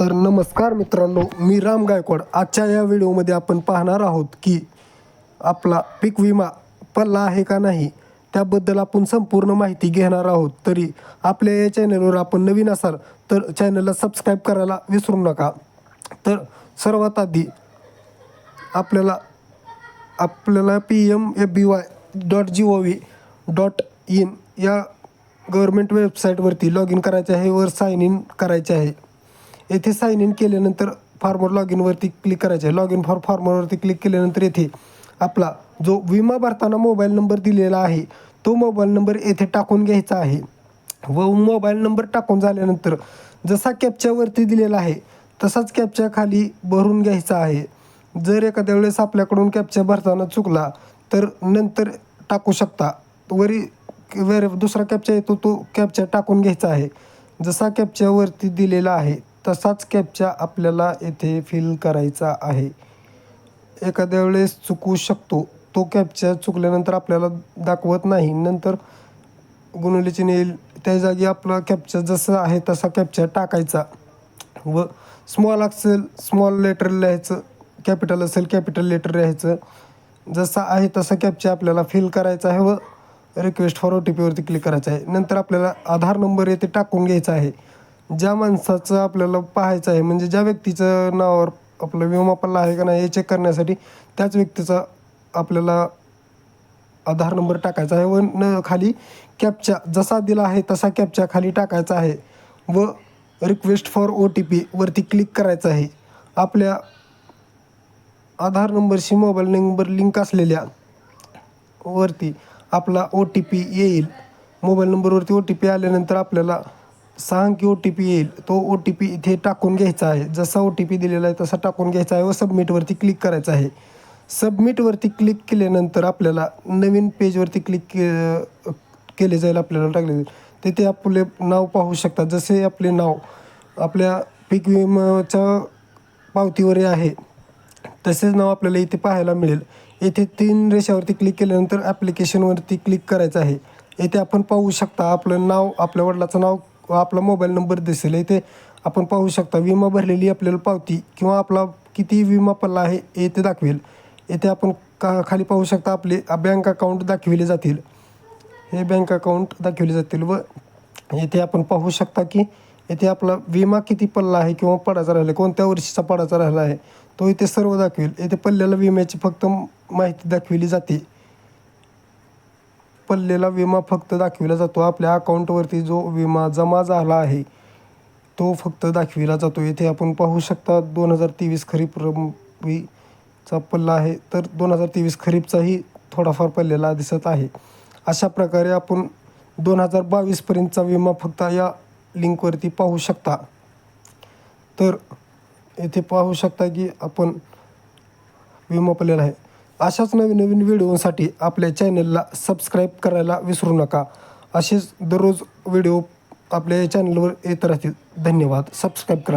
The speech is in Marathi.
तर नमस्कार मित्रांनो मी राम गायकवाड. आजच्या या व्हिडिओमध्ये आपण पाहणार आहोत की आपला पीक विमा पल्ला आहे का नाही त्याबद्दल आपण संपूर्ण माहिती घेणार आहोत. तरी आपल्या या चॅनलवर आपण नवीन असाल तर चॅनलला सबस्क्राईब करायला विसरू नका. तर सर्वात आधी आपल्याला आपल्याला P M F B Y dot G O V dot in या गव्हर्मेंट वेबसाईटवरती लॉग इन करायचे आहे वर साईन इन करायचे आहे. येथे साईन इन केल्यानंतर फॉर्मर लॉग इनवरती क्लिक करायचे आहे. लॉग इन फॉर फॉर्मरवरती क्लिक केल्यानंतर येथे आपला जो विमा भरताना मोबाईल नंबर दिलेला आहे तो मोबाईल नंबर येथे टाकून घ्यायचा आहे. व मोबाईल नंबर टाकून झाल्यानंतर जसा कॅपच्यावरती दिलेला आहे तसाच कॅपच्या खाली भरून घ्यायचा आहे. जर एखाद्या वेळेस आपल्याकडून कॅपच्या भरताना चुकला तर नंतर टाकू शकता. वरी वेर दुसरा कॅपच्या येतो तो कॅपच्या टाकून घ्यायचा आहे. जसा कॅपच्यावरती दिलेला आहे तसाच कॅपचा आपल्याला येथे फिल करायचा आहे. एखाद्या वेळेस चुकू शकतो. तो कॅपच्या चुकल्यानंतर आपल्याला दाखवत नाही. नंतर गुणवलीची येईल त्या जागी आपला कॅप्चर जसं आहे तसा कॅप्चर टाकायचा. व स्मॉल असेल स्मॉल लेटर लिहायचं. कॅपिटल असेल कॅपिटल लेटर लिहायचं. जसा आहे तसा कॅपचा आपल्याला फिल करायचा आहे व रिक्वेस्ट फॉर ओ टी पीवरती क्लिक करायचं आहे. नंतर आपल्याला आधार नंबर येथे टाकून घ्यायचा आहे. ज्या माणसाचं आपल्याला पाहायचं आहे म्हणजे ज्या व्यक्तीचं नावावर आपलं विमा पल्ला आहे का नाही हे चेक करण्यासाठी त्याच व्यक्तीचा आपल्याला आधार नंबर टाकायचा आहे व न खाली कॅपच्या जसा दिला आहे तसा कॅपच्या खाली टाकायचा आहे व request for O T P वरती क्लिक करायचं आहे. आपल्या आधार नंबरशी मोबाईल नंबर लिंक असलेल्या वरती आपला ओ टी पी येईल. मोबाईल नंबरवरती ओ टी पी आल्यानंतर आपल्याला सहा अंकी ओ टी पी येईल तो ओ टी पी इथे टाकून घ्यायचा आहे. जसा ओ टी पी दिलेला आहे तसा टाकून घ्यायचा आहे व सबमिटवरती क्लिक करायचं आहे. सबमिटवरती क्लिक केल्यानंतर आपल्याला नवीन पेजवरती क्लिक के केले जाईल आपल्याला टाकले जाईल. तिथे आपले नाव पाहू शकता. जसे आपले नाव आपल्या पीक विमाच्या पावतीवर आहे तसेच नाव आपल्याला इथे पाहायला मिळेल. येथे तीन रेषावरती क्लिक केल्यानंतर ॲप्लिकेशनवरती क्लिक करायचं आहे. येथे आपण पाहू शकता आपलं नाव आपल्या वडिलाचं नाव व आपला मोबाईल नंबर दिसेल येथे आपण पाहू शकता विमा भरलेली आपल्याला पावती किंवा आपला किती विमा पल्ला आहे येथे दाखवेल. येथे आपण का खाली पाहू शकता आपले बँक अकाउंट दाखविले जातील. हे बँक अकाउंट दाखवले जातील व येथे आपण पाहू शकता की येथे आपला विमा किती पल्ला आहे किंवा पडाचा राहिला आहे कोणत्या वर्षीचा पडाचा राहिला आहे तो इथे सर्व दाखवेल. येथे पल्ल्याला विम्याची फक्त माहिती दाखविली जाते. पल्लेला विमा फक्त दाखविला जातो. आपल्या अकाउंटवरती जो विमा जमा झाला आहे तो फक्त दाखविला जातो. येथे आपण पाहू शकता दोन हजार तेवीस खरीप रबीचा पल्ला आहे. तर दोन हजार तेवीस खरीपचाही थोडाफार पल्लेला दिसत आहे. अशा प्रकारे आपण दोन हजार बावीसपर्यंतचा विमा फक्त या लिंकवरती पाहू शकता. तर येथे पाहू शकता की आपण विमा पडलेला आहे. अशाच नवीन नवीन व्हिडिओसाठी आपल्या चॅनलला सबस्क्राईब करायला विसरू नका. असेच दररोज व्हिडिओ आपल्या चॅनलवर येत राहतील. धन्यवाद. सबस्क्राईब करा.